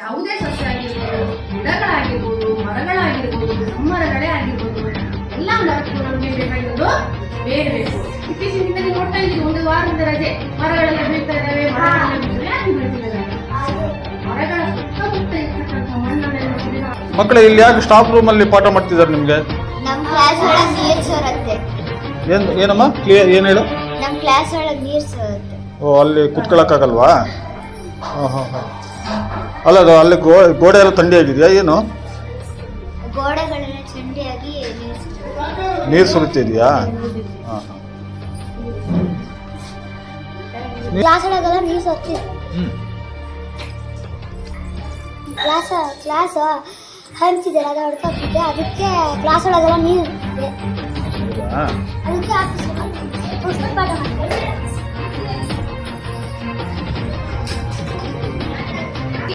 ಯಾವುದೇ ಸಸ್ಯ ಆಗಿರ್ಬೋದು ಗಿಡಗಳಾಗಿರ್ಬೋದು ಮರಗಳಾಗಿರ್ಬೋದು ಮರಗಳೇ ಆಗಿರ್ಬೋದು ಎಲ್ಲ ಮರಕ್ಕೂ ನಮಗೆ ಬೇಕಾಗಿರೋದು ಬೇರೆ ಬೇಕು ಇತ್ತೀಚಿನ ದಿನದಲ್ಲಿ ನೋಡ್ತಾ ಇದ್ದೀವಿ ಒಂದು ವಾರದ ರಜೆ. ಮರಗಳೆಲ್ಲ ಬೀಳ್ತಾ ಇದ್ದಾವೆ ಮರಗಳೆಲ್ಲ ಬೀಳ್ತವೆ ಯಾಕೆ ಬೀಳ್ತಿಲ್ಲ ಮರಗಳ ಸುತ್ತಮುತ್ತ ಇರ್ತಕ್ಕಂಥ ಮಣ್ಣನ್ನೆಲ್ಲ ಮಕ್ಕಳು ಇಲ್ಲಿ ಯಾಕೆ ಸ್ಟಾಫ್ ರೂಮ್ ಅಲ್ಲಿ ಪಾಠ ಮಾಡ್ತಿದ್ದಾರೆ ನಿಮಗೆ? ನಮ್ ಕ್ಲಾಸ್ ಒಳಗ್ ನೀರ್ ಸೋರತ್ತೆ. ಏನು ಏನಮ್ಮ? ಕ್ಲಿಯರ್ ಏನು ಹೇಳು? ನಮ್ಮ ಕ್ಲಾಸ್ ಒಳಗ್ ನೀರ್ ಸೋರತ್ತೆ. ಓ ಅಲ್ಲಿ ಕುತ್ಕೊಳ್ಳೋಕ್ಕಾಗಲ್ವಾ ಹಾಂ ಹಾಂ ಹಾಂ. ಅಲ್ಲ ಅದು ಅಲ್ಲಿ ಗೋ ಗೋಡೆ ಎಲ್ಲ ಥಂಡಿ ಆಗಿದೆಯಾ ಏನು? ಗೋಡೆಗಳೆಲ್ಲ ಚಂಡಿಯಾಗಿ ನೀರು ಸುರಿತಿದೆಯಾ? ಹಾಂ ಹಾಂ. ಕ್ಲಾಸ್ ಒಳಗೆಲ್ಲ ನೀರ್ ಸೋರ್ತಿದೆ. ಹ್ಞೂ ಕ್ಲಾಸ್ ಕ್ಲಾಸ್ ಅದ ಅದಕ್ಕೆ ಕ್ಲಾಸ್ ಒಳಗೆಲ್ಲ ನೀರು ಅದಕ್ಕೆ ಆಫೀಸ್ ಪುಸ್ತಕ ಪಾಠ ಮಾಡ್ತಾರೆ.